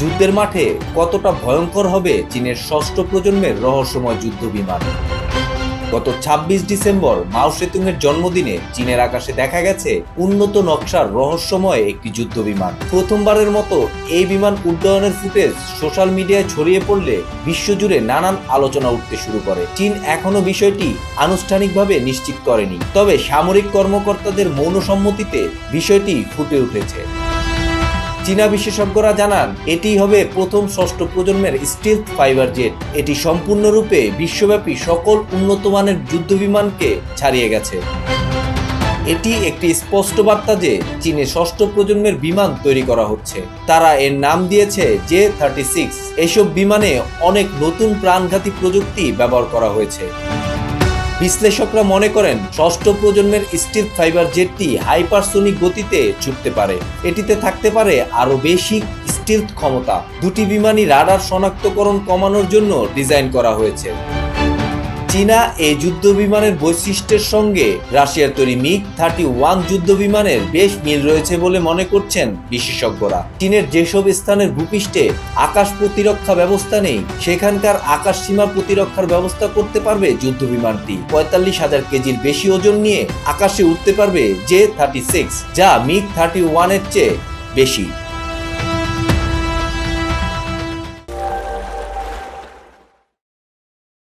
যুদ্ধের মাঠে কতটা ভয়ঙ্কর হবে চীনের ষষ্ঠ প্রজন্মের রহস্যময় যুদ্ধ বিমান? গত ২৬ ডিসেম্বর মাও সেতুংয়ের জন্মদিনে চীনের আকাশে দেখা গেছে উন্নত নকশার রহস্যময় একটি যুদ্ধ বিমান। প্রথমবারের মতো এই বিমান উড্ডয়নের ফুটেজ সোশ্যাল মিডিয়ায় ছড়িয়ে পড়লে বিশ্বজুড়ে নানান আলোচনা উঠতে শুরু করে। চীন এখনও বিষয়টি আনুষ্ঠানিকভাবে নিশ্চিত করেনি, তবে সামরিক কর্মকর্তাদের মৌন সম্মতিতে বিষয়টি ফুটে উঠেছে। চীনা বিশেষজ্ঞরা জানান এটি হবে প্রথম ষষ্ঠ প্রজন্মের স্টিল ফাইবার জেট। এটি সম্পূর্ণরূপে বিশ্বব্যাপী সকল উন্নত মানের যুদ্ধ বিমানকে ছাড়িয়ে গেছে। এটি একটি স্পষ্ট বার্তা যে, চীনে ষষ্ঠ প্রজন্মের বিমান তৈরি করা হচ্ছে। তারা এর নাম দিয়েছে জে থার্টি সিক্স। এসব বিমানে অনেক নতুন প্রাণঘাতী প্রযুক্তি ব্যবহার করা হয়েছে। বিশ্লেষকরা মনে করেন, ষষ্ঠ প্রজন্মের স্টিল ফাইবার জেটটি হাইপারসোনিক গতিতে ছুটতে পারে। এটিতে থাকতে পারে আরও বেশি স্টিল ক্ষমতা। দুটি বিমানই রাডার শনাক্তকরণ কমানোর জন্য ডিজাইন করা হয়েছে। চীনা এই যুদ্ধ বিমানের বৈশিষ্ট্যের সঙ্গে রাশিয়ার তৈরি মিগ থার্টি ওয়ান যুদ্ধ বিমানের বেশ মিল রয়েছে বলে মনে করছেন বিশেষজ্ঞরা। চীনের যেসব স্থানের ভূপৃষ্ঠে আকাশ প্রতিরক্ষা ব্যবস্থা নেই, সেখানকার আকাশ সীমা প্রতিরক্ষার ব্যবস্থা করতে পারবে যুদ্ধ বিমানটি পঁয়তাল্লিশ হাজার কেজির বেশি ওজন নিয়ে আকাশে উঠতে পারবে জে থার্টি সিক্স, যা মিগ থার্টি ওয়ানের চেয়ে বেশি।